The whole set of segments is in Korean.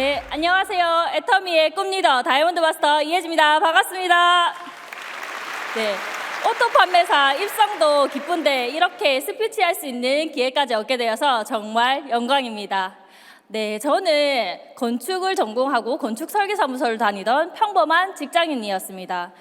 네, 안녕하세요. 애터미의 꿈리더 다이아몬드 마스터 이혜지입니다. 반갑습니다. 네, 오토 판매사 입성도 기쁜데 이렇게 스피치 할 수 있는 기회까지 얻게 되어서 정말 영광입니다. 네, 저는 건축을 전공하고 건축 설계 사무소를 다니던 평범한 직장인이었습니다.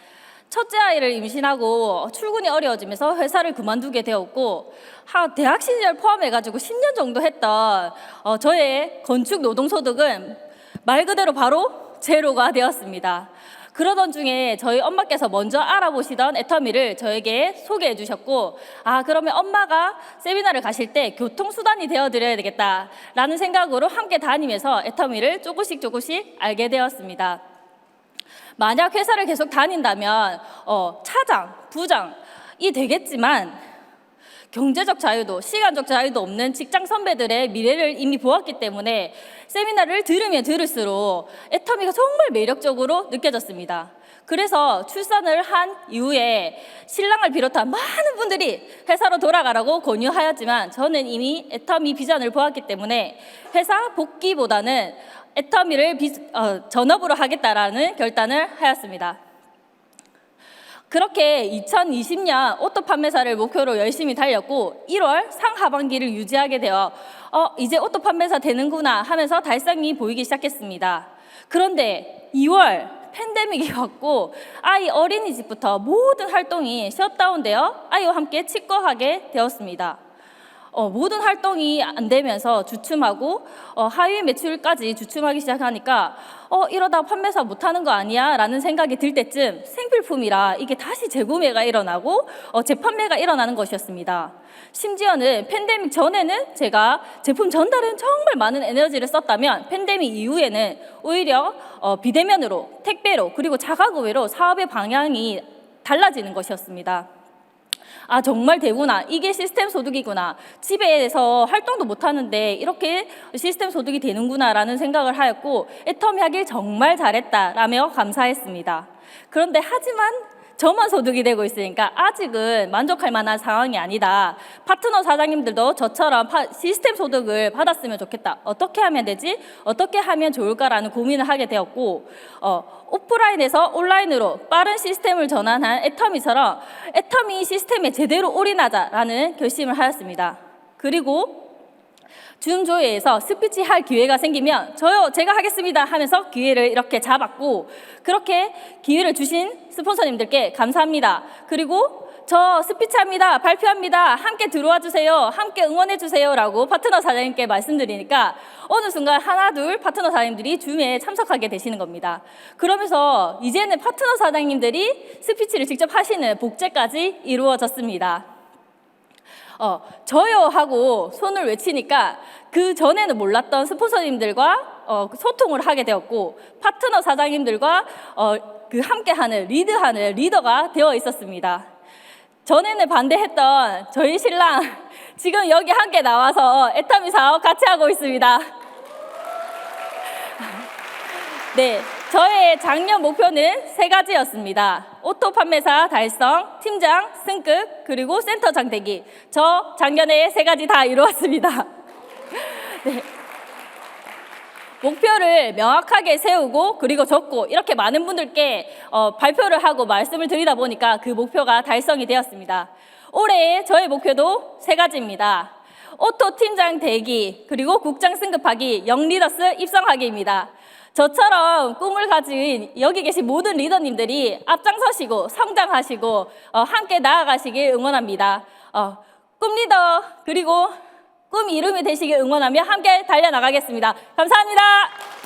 첫째 아이를 임신하고 출근이 어려워지면서 회사를 그만두게 되었고 하, 대학 시절 포함해가지고 10년 정도 했던 어, 저의 건축 노동 소득은 말 그대로 바로 제로가 되었습니다. 그러던 중에 저희 엄마께서 먼저 알아보시던 애터미를 저에게 소개해 주셨고 아 그러면 엄마가 세미나를 가실 때 교통수단이 되어 드려야 되겠다라는 생각으로 함께 다니면서 애터미를 조금씩 조금씩 알게 되었습니다. 만약 회사를 계속 다닌다면 어, 차장, 부장이 되겠지만 경제적 자유도 시간적 자유도 없는 직장 선배들의 미래를 이미 보았기 때문에 세미나를 들으면 들을수록 애터미가 정말 매력적으로 느껴졌습니다. 그래서 출산을 한 이후에 신랑을 비롯한 많은 분들이 회사로 돌아가라고 권유하였지만 저는 이미 애터미 비전을 보았기 때문에 회사 복귀보다는 애터미를 비, 어, 전업으로 하겠다라는 결단을 하였습니다. 그렇게 2020년 오토 판매사를 목표로 열심히 달렸고 1월 상하반기를 유지하게 되어 어, 이제 오토 판매사 되는구나 하면서 달성이 보이기 시작했습니다. 그런데 2월 팬데믹이 왔고 아이 어린이집부터 모든 활동이 셧다운되어 아이와 함께 치과하게 되었습니다. 어, 모든 활동이 안 되면서 주춤하고 어, 하위 매출까지 주춤하기 시작하니까 어, 이러다 판매사 못하는 거 아니야? 라는 생각이 들 때쯤 생필품이라 이게 다시 재구매가 일어나고 어, 재판매가 일어나는 것이었습니다. 심지어는 팬데믹 전에는 제가 제품 전달에 정말 많은 에너지를 썼다면 팬데믹 이후에는 오히려 어, 비대면으로 택배로 그리고 자가구매로 사업의 방향이 달라지는 것이었습니다. 아 정말 되구나 이게 시스템 소득이구나 집에서 활동도 못 하는데 이렇게 시스템 소득이 되는구나라는 생각을 하였고 애터미 하길 정말 잘했다라며 감사했습니다. 그런데 하지만 저만 소득이 되고 있으니까 아직은 만족할 만한 상황이 아니다. 파트너 사장님들도 저처럼 파- 시스템 소득을 받았으면 좋겠다. 어떻게 하면 되지? 어떻게 하면 좋을까라는 고민을 하게 되었고, 어, 오프라인에서 온라인으로 빠른 시스템을 전환한 애터미처럼 애터미 시스템에 제대로 올인하자라는 결심을 하였습니다. 그리고 준조회에서 스피치 할 기회가 생기면 저요 제가 하겠습니다 하면서 기회를 이렇게 잡았고 그렇게 기회를 주신 스폰서님들께 감사합니다. 그리고 저 스피치합니다. 발표합니다. 함께 들어와 주세요. 함께 응원해 주세요라고 파트너 사장님께 말씀드리니까 어느 순간 하나 둘 파트너 사장님들이 줌에 참석하게 되시는 겁니다. 그러면서 이제는 파트너 사장님들이 스피치를 직접 하시는 복제까지 이루어졌습니다. 어, 저요 하고 손을 외치니까 그 전에는 몰랐던 스폰서님들과 어, 소통을 하게 되었고 파트너 사장님들과 어, 그 함께하는 리드하는 리더가 되어 있었습니다. 전에는 반대했던 저희 신랑 지금 여기 함께 나와서 애터미 사업 같이 하고 있습니다. 네, 저의 작년 목표는 세 가지였습니다. 오토 판매사 달성, 팀장 승급, 그리고 센터 장대기. 저 작년에 세 가지 다 이루었습니다. 네. 목표를 명확하게 세우고 그리고 적고 이렇게 많은 분들께 어, 발표를 하고 말씀을 드리다 보니까 그 목표가 달성이 되었습니다. 올해 저의 목표도 세 가지입니다. 오토 팀장 대기 그리고 국장 승급하기 영 리더스 입성하기입니다. 저처럼 꿈을 가진 여기 계신 모든 리더님들이 앞장서시고 성장하시고 어, 함께 나아가시길 응원합니다. 어, 꿈 리더 그리고 꿈 이름이 되시길 응원하며 함께 달려나가겠습니다. 감사합니다.